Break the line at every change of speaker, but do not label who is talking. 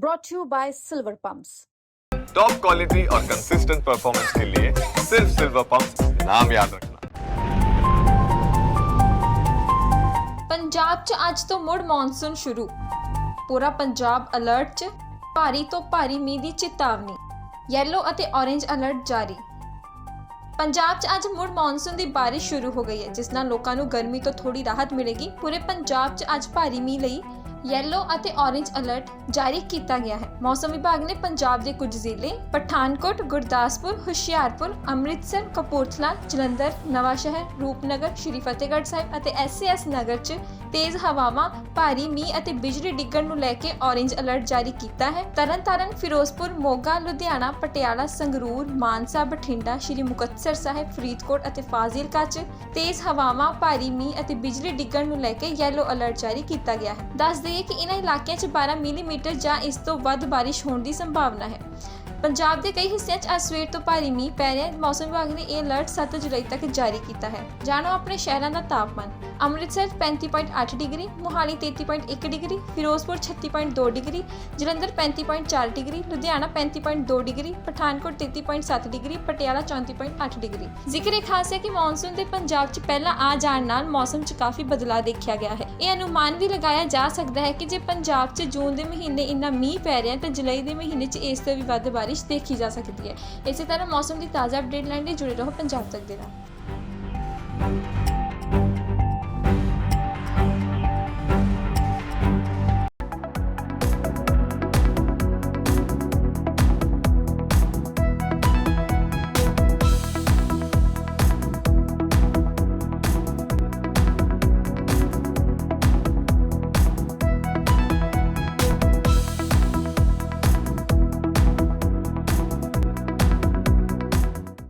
brought to you by Silver Pumps.
Top quality और consistent performance के लिए सिर्फ सिल्वर पंप नाम याद रखना
ਪੰਜਾਬ 'ਚ ਅੱਜ ਤੋਂ ਮੁੜ ਮੌਨਸੂਨ ਸ਼ੁਰੂ ਪੂਰਾ ਪੰਜਾਬ ਅਲਰਟ 'ਚ ਭਾਰੀ ਤੋਂ ਭਾਰੀ ਮੀਂਹ ਦੀ ਚੇਤਾਵਨੀ ਯੈਲੋ ਅਤੇ ਔਰੇਂਜ ਅਲਰਟ ਜਾਰੀ ਪੰਜਾਬ 'ਚ ਅੱਜ ਮੁੜ ਮੌਨਸੂਨ ਦੀ ਬਾਰਿਸ਼ ਸ਼ੁਰੂ ਹੋ ਗਈ ਹੈ ਜਿਸ ਨਾਲ ਲੋਕਾਂ ਨੂੰ ਗਰਮੀ ਤੋਂ ਥੋੜੀ ਰਾਹਤ ਮਿਲੇਗੀ ਪੂਰੇ ਪੰਜਾਬ 'ਚ ਅੱਜ ਭਾਰੀ ਮੀਂਹ ਲਈ ਯੈਲੋ ਅਤੇ ਔਰੇਂਜ ਅਲਰਟ ਜਾਰੀ ਕੀਤਾ ਗਿਆ ਹੈ। ਮੌਸਮ ਵਿਭਾਗ ਨੇ ਪੰਜਾਬ ਦੇ ਕੁਝ ਜ਼ਿਲ੍ਹੇ ਪਠਾਨਕੋਟ, ਗੁਰਦਾਸਪੁਰ, ਹੁਸ਼ਿਆਰਪੁਰ, ਅੰਮ੍ਰਿਤਸਰ, ਕਪੂਰਥਲਾ, ਜਲੰਧਰ ਨਵਾਂ ਨਵਾਂਸ਼ਹਿਰ, ਰੂਪਨਗਰ, ਸ਼੍ਰੀ ਫਤਿਹਗੜ੍ਹ ਸਾਹਿਬ ਅਤੇ ਐਸਸੀਐਸ ਨਗਰ 'ਚ ਤੇਜ਼ ਹਵਾਵਾਂ, ਭਾਰੀ ਮੀਂਹ ਅਤੇ ਬਿਜਲੀ ਡਿੱਗਣ ਨੂੰ ਲੈ ਕੇ ਔਰੇਂਜ ਅਲਰਟ ਜਾਰੀ ਕੀਤਾ ਹੈ। ਤਰਨਤਾਰਨ, ਫਿਰੋਜ਼ਪੁਰ, ਮੋਗਾ, ਲੁਧਿਆਣਾ, ਪਟਿਆਲਾ, ਸੰਗਰੂਰ, ਮਾਨਸਾ, ਬਠਿੰਡਾ, ਸ਼੍ਰੀ ਮੁਕਤਸਰ ਸਾਹਿਬ, ਫਰੀਦਕੋਟ ਅਤੇ ਫਾਜ਼ਿਲਕਾ 'ਚ ਤੇਜ਼ ਹਵਾਵਾਂ, ਭਾਰੀ ਮੀਂਹ ਅਤੇ ਬਿਜਲੀ ਡਿੱਗਣ ਨੂੰ ਲੈ ਕੇ ਯੈਲੋ ਅਲਰਟ ਜਾਰੀ ਕੀਤਾ ਗਿਆ ਹੈ। 10 ਹੈ ਕਿ ਇਹਨਾਂ ਇਲਾਕਿਆਂ 'ਚ 12 ਮਿਲੀਮੀਟਰ ਜਾਂ ਇਸ ਤੋਂ ਵੱਧ ਬਾਰਿਸ਼ ਹੋਣ ਦੀ ਸੰਭਾਵਨਾ ਹੈ। ਪੰਜਾਬ ਦੇ ਕਈ ਹਿੱਸਿਆਂ 'ਚ ਅੱਜ ਸਵੇਰ ਤੋਂ ਭਾਰੀ ਮੀਂਹ ਪੈ ਰਿਹਾ ਹੈ। ਮੌਸਮ ਵਿਭਾਗ ਨੇ ਇਹ ਅਲਰਟ 7 ਜੁਲਾਈ ਤੱਕ ਜਾਰੀ ਕੀਤਾ ਹੈ। ਜਾਣੋ ਆਪਣੇ ਸ਼ਹਿਰਾਂ ਦਾ ਤਾਪਮਾਨ। Amritsar 35.8 degree, Mohali 33.1 degree, Firozpur 36.2 degree, Jalandhar 35.4 degree, Ludhiana 35.2 degree, Pathankot 33.7 degree, Patiala 34.8 degree. ਜ਼ਿਕਰ ਇਹ ਖਾਸ ਹੈ ਕਿ ਮੌਨਸੂਨ ਦੇ ਪੰਜਾਬ 'ਚ ਪਹਿਲਾਂ ਆ ਜਾਣ ਨਾਲ ਮੌਸਮ 'ਚ ਕਾਫੀ ਬਦਲਾਅ ਦੇਖਿਆ ਗਿਆ ਹੈ। ਇਹ ਅਨੁਮਾਨ ਵੀ ਲਗਾਇਆ ਜਾ ਸਕਦਾ ਹੈ ਕਿ ਜੇ ਪੰਜਾਬ 'ਚ ਜੂਨ ਦੇ ਮਹੀਨੇ ਇੰਨਾ ਮੀਂਹ ਪੈ ਰਿਹਾ ਹੈ ਤਾਂ ਜੁਲਾਈ ਦੇ ਮਹੀਨੇ 'ਚ ਇਸ ਤੋਂ ਵੀ ਵੱਧ ਬਾਰਿਸ਼ ਦੇਖੀ ਜਾ ਸਕਦੀ ਹੈ ਇਸੇ ਤਰ੍ਹਾਂ ਮੌਸਮ ਦੀ ਤਾਜ਼ਾ ਅਪਡੇਟ ਲੈਣ ਲਈ ਜੁੜੇ ਰਹੋ ਪੰਜਾਬ ਤੱਕ ਦੇ ਨਾਲ